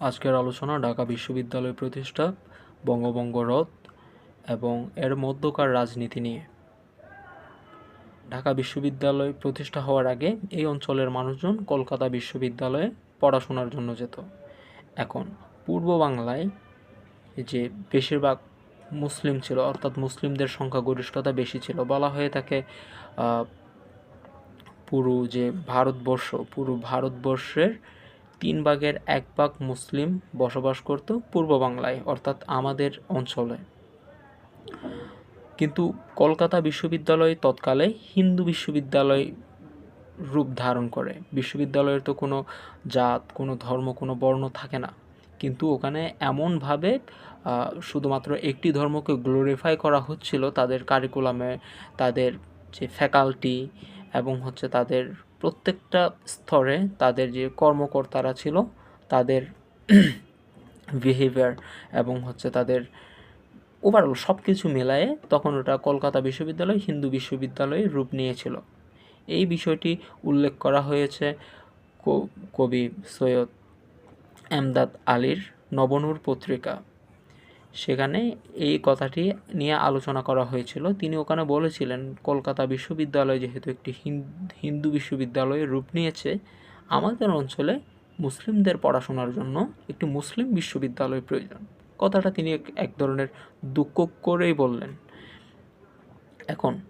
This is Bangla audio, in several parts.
আজকের আলোচনা ঢাকা বিশ্ববিদ্যালয় প্রতিষ্ঠা, বঙ্গভঙ্গ রদ এবং এর মধ্যকার রাজনীতি নিয়ে। ঢাকা বিশ্ববিদ্যালয় প্রতিষ্ঠা হওয়ার আগে এই অঞ্চলের মানুষজন কলকাতা বিশ্ববিদ্যালয়ে পড়াশোনার জন্য যেত। এখন পূর্ব বাংলায় যে বেশিরভাগ মুসলিম ছিল, অর্থাৎ মুসলিমদের সংখ্যাগরিষ্ঠতা বেশি ছিল, বলা হয়ে থাকে পুরো যে ভারতবর্ষ, পুরো ভারতবর্ষের তিন ভাগের এক ভাগ মুসলিম বসবাস করত পূর্ব বাংলায়, অর্থাৎ আমাদের অঞ্চলে। কিন্তু কলকাতা বিশ্ববিদ্যালয় তৎকালে হিন্দু বিশ্ববিদ্যালয় রূপ ধারণ করে। বিশ্ববিদ্যালয়ের তো কোনো জাত, কোনো ধর্ম, কোনো বর্ণ থাকে না। কিন্তু ওখানে এমনভাবে শুধুমাত্র একটি ধর্মকে গ্লোরিফাই করা হচ্ছিল তাদের কারিকুলামে তাদের যে ফ্যাকাল্টি এবং হচ্ছে তাদের প্রত্যেকটা স্তরে তাদের যে কর্মকর্তারা ছিল, তাদের বিহেভিয়ার এবং হচ্ছে তাদের ওভারঅল সব কিছু মেলায়ে তখন ওটা কলকাতা বিশ্ববিদ্যালয়, হিন্দু বিশ্ববিদ্যালয়ে রূপ নিয়েছিল। এই বিষয়টি উল্লেখ করা হয়েছে কবি সৈয়দ এমদাদ আলীর নবনূর পত্রিকা। সেখানে এই কথাটি নিয়ে আলোচনা করা হয়েছিল। তিনি ওখানে বলেছিলেন, কলকাতা বিশ্ববিদ্যালয় যেহেতু একটি হিন- হিন্দু বিশ্ববিদ্যালয়ে রূপ নিয়েছে, আমাদের অঞ্চলে মুসলিমদের পড়াশোনার জন্য একটি মুসলিম বিশ্ববিদ্যালয় প্রয়োজন। কথাটা তিনি এক- ধরনের দুঃখ করেই বললেন। এখন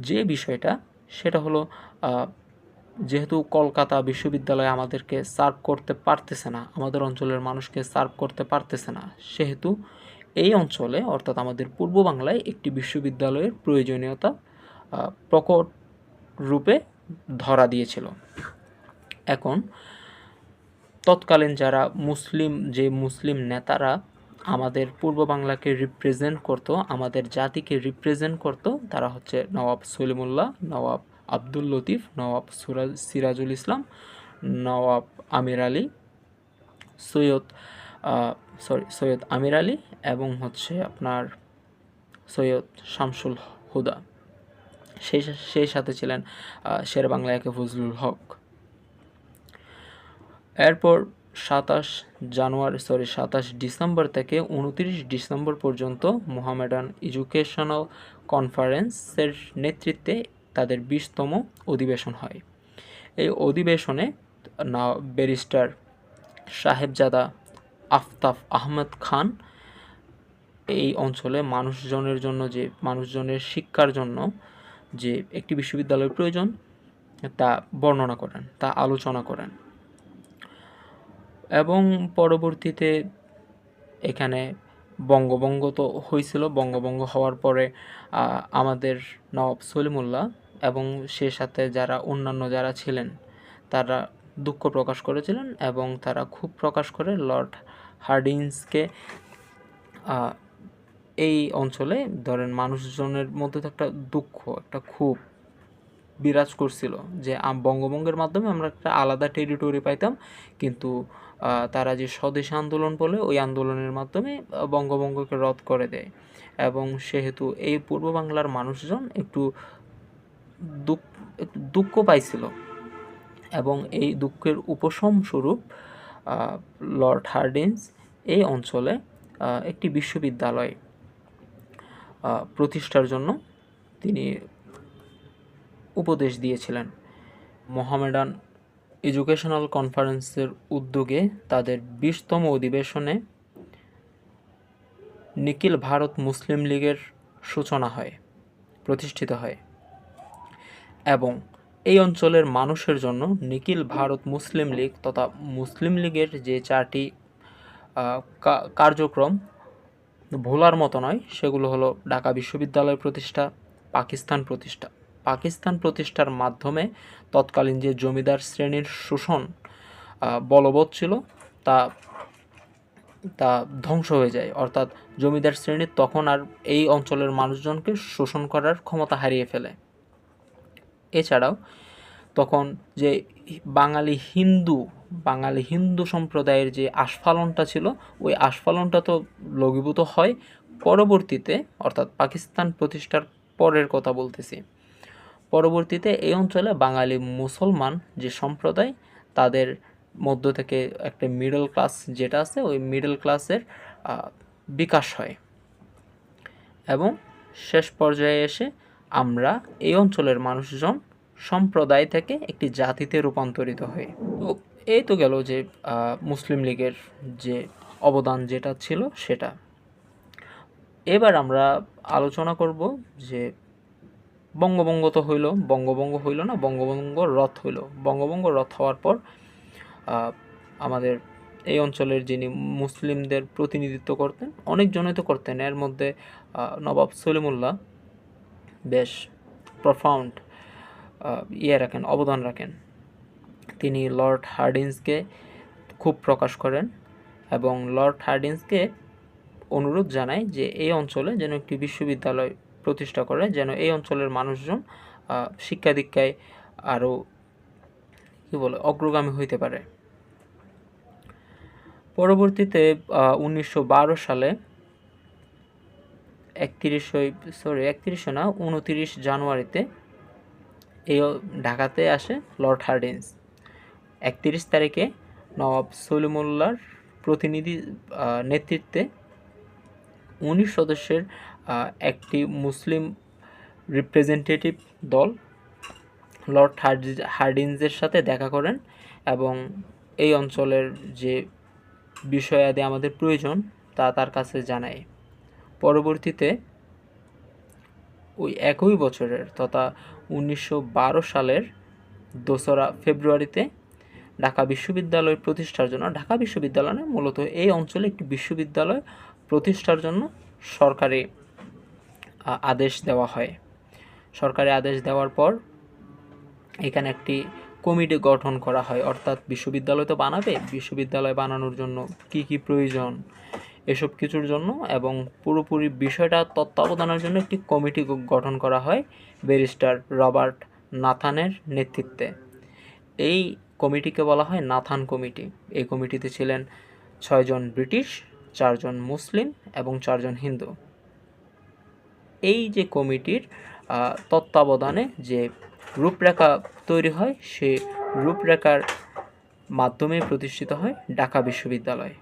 যে বিষয়টা, সেটা হলো যেহেতু কলকাতা বিশ্ববিদ্যালয় আমাদেরকে সার্ভ করতে পারতেছে না, আমাদের অঞ্চলের মানুষকে সার্ভ করতে পারতেছে না, সেহেতু এই অঞ্চলে, অর্থাৎ আমাদের পূর্ব বাংলায় একটি বিশ্ববিদ্যালয়ের প্রয়োজনীয়তা প্রকট রূপে ধরা দিয়েছিল। এখন তৎকালীন যারা মুসলিম, যে মুসলিম নেতারা আমাদের পূর্ব বাংলাকে রিপ্রেজেন্ট করতো, আমাদের জাতিকে রিপ্রেজেন্ট করতো, তারা হচ্ছে নবাব সলিমুল্লাহ, নওয়াব আব্দুল লতিফ, নওয়াব সুরাজ সিরাজুল ইসলাম, নওয়াব আমির আলী, সৈয়দ সরি সৈয়দ আমির আলী এবং হচ্ছে আপনার সৈয়দ শামসুল হুদা। সেই সেই সাথে ছিলেন শের বাংলা একে ফজলুল হক। এরপর সাতাশ জানুয়ারি সরি সাতাশ ডিসেম্বর থেকে উনত্রিশ ডিসেম্বর পর্যন্ত মোহামেডান এডুকেশনাল কনফারেন্সের নেতৃত্বে তাদের বিশতম অধিবেশন হয়। এই অধিবেশনে না, ব্যারিস্টার সাহেবজাদা আফতাব আহমদ খান এই অঞ্চলে মানুষজনের জন্য যে, মানুষজনের শিক্ষার জন্য যে একটি বিশ্ববিদ্যালয়ের প্রয়োজন, তা বর্ণনা করেন, তা আলোচনা করেন। এবং পরবর্তীতে এখানে বঙ্গভঙ্গ তো হয়েছিল, বঙ্গভঙ্গ হওয়ার পরে আমাদের নবাব সলিমুল্লাহ এবং সে সাথে যারা অন্যান্য যারা ছিলেন তারা দুঃখ প্রকাশ করেছিলেন এবং তারা খুব প্রকাশ করে লর্ড হার্ডিন্সকে আহ, এই অঞ্চলে ধরেন মানুষজনের মধ্যে তো একটা দুঃখ একটা খুব বিরাজ করছিল যে বঙ্গভঙ্গের মাধ্যমে আমরা একটা আলাদা টেরিটরি পাইতাম কিন্তু তারা যে স্বদেশ আন্দোলন বলে ওই আন্দোলনের মাধ্যমে বঙ্গভঙ্গকে রদ করে দেয় এবং সেহেতু এই পূর্ব বাংলার মানুষজন একটু দুঃখ একটু দুঃখ পাইছিল। এবং এই দুঃখের উপশম স্বরূপ লর্ড হার্ডিন্স এই অঞ্চলে একটি বিশ্ববিদ্যালয় প্রতিষ্ঠার জন্য তিনি উপদেশ দিয়েছিলেন। মোহামেডান এডুকেশনাল কনফারেন্সের উদ্যোগে তাদের বিশতম অধিবেশনে নিখিল ভারত মুসলিম লীগের সূচনা হয়, প্রতিষ্ঠিত হয়। এবং এই অঞ্চলের মানুষের জন্য নিখিল ভারত মুসলিম লীগ তথা মুসলিম লীগের যে চারটি কার্যক্রম ভোলার মতো নয়, সেগুলো হলো ঢাকা বিশ্ববিদ্যালয় প্রতিষ্ঠা, পাকিস্তান প্রতিষ্ঠা। পাকিস্তান প্রতিষ্ঠার মাধ্যমে তৎকালীন যে জমিদার শ্রেণির শোষণ বলবৎ ছিল, তা তা ধ্বংস হয়ে যায়। অর্থাৎ জমিদার শ্রেণির তখন আর এই অঞ্চলের মানুষজনকে শোষণ করার ক্ষমতা হারিয়ে ফেলে। এছাড়াও তখন যে বাঙালি হিন্দু বাঙালি হিন্দু সম্প্রদায়ের যে আস্ফালনটা ছিল, ওই আস্ফালনটা তো লঘীভূত হয় পরবর্তীতে, অর্থাৎ পাকিস্তান প্রতিষ্ঠার পরের কথা বলতেছি। পরবর্তীতে এই অঞ্চলে বাঙালি মুসলমান যে সম্প্রদায়, তাদের মধ্য থেকে একটা মিডল ক্লাস যেটা আছে, ওই মিডল ক্লাসের বিকাশ হয়। এবং শেষ পর্যায়ে এসে আমরা এই অঞ্চলের মানুষজন সম্প্রদায় থেকে একটি জাতিতে রূপান্তরিত হই। তো এই তো গেল যে মুসলিম লীগের যে অবদান যেটা ছিল সেটা। এবার আমরা আলোচনা করব যে বঙ্গবঙ্গ তো হইল বঙ্গবঙ্গ হইল না বঙ্গবঙ্গ রথ হইল। বঙ্গবঙ্গ রথ হওয়ার পর আমাদের এই অঞ্চলের যিনি মুসলিমদের প্রতিনিধিত্ব করতেন, অনেকজনই তো করতেন। এর মধ্যে নবাব সলিমুল্লাহ বেশ প্রফাউন্ড ইয়ে রাখেন, অবদান রাখেন। তিনি লর্ড হার্ডিন্সকে খুব প্রকাশ করেন এবং লর্ড হার্ডিন্সকে অনুরোধ জানায় যে এই অঞ্চলে যেন একটি বিশ্ববিদ্যালয় প্রতিষ্ঠা করে, যেন এই অঞ্চলের মানুষজন শিক্ষা দীক্ষায় আরও, কী বলে, অগ্রগামী হইতে পারে। পরবর্তীতে উনিশশো বারো সালে একত্রিশে সরি একত্রিশে না, উনতিরিশ জানুয়ারিতে এই ঢাকাতে আসে লর্ড হার্ডিন্স একত্রিশ তারিখে নবাব সলিমুল্লার প্রতিনিধি নেতৃত্বে উনিশ সদস্যের একটি মুসলিম রিপ্রেজেন্টেটিভ দল লর্ড হার্ডি- হার্ডিন্সের সাথে দেখা করেন এবং এই অঞ্চলের যে বিষয়াদি আমাদের প্রয়োজন তা তার কাছে জানায়। পরবর্তীতে ওই একই বছরের তথা উনিশশো বারো সালের দোসরা ফেব্রুয়ারিতে ঢাকা বিশ্ববিদ্যালয় প্রতিষ্ঠার জন্য, ঢাকা বিশ্ববিদ্যালয় মূলত এই অঞ্চলে একটি বিশ্ববিদ্যালয় প্রতিষ্ঠার জন্য সরকারি আদেশ দেওয়া হয়। সরকারি আদেশ দেওয়ার পর এখানে একটি কমিটি গঠন করা হয়। অর্থাৎ বিশ্ববিদ্যালয় তো বানাবে, বিশ্ববিদ্যালয় বানানোর জন্য কি কি প্রয়োজন এসব কিছুর জন্য এবং পুরোপুরি বিষয়টা তত্ত্বাবধানের জন্য একটি কমিটি গঠন করা হয় ব্যারিস্টার রবার্ট নাথানের নেতৃত্বে। এই কমিটিকে বলা হয় নাথান কমিটি। এই কমিটিতে ছিলেন ছয়জন ব্রিটিশ, চারজন মুসলিম এবং চারজন হিন্দু। এই যে কমিটির তত্ত্বাবধানে যে রূপরেখা তৈরি হয়, সে রূপরেখার মাধ্যমে প্রতিষ্ঠিত হয় ঢাকা বিশ্ববিদ্যালয়।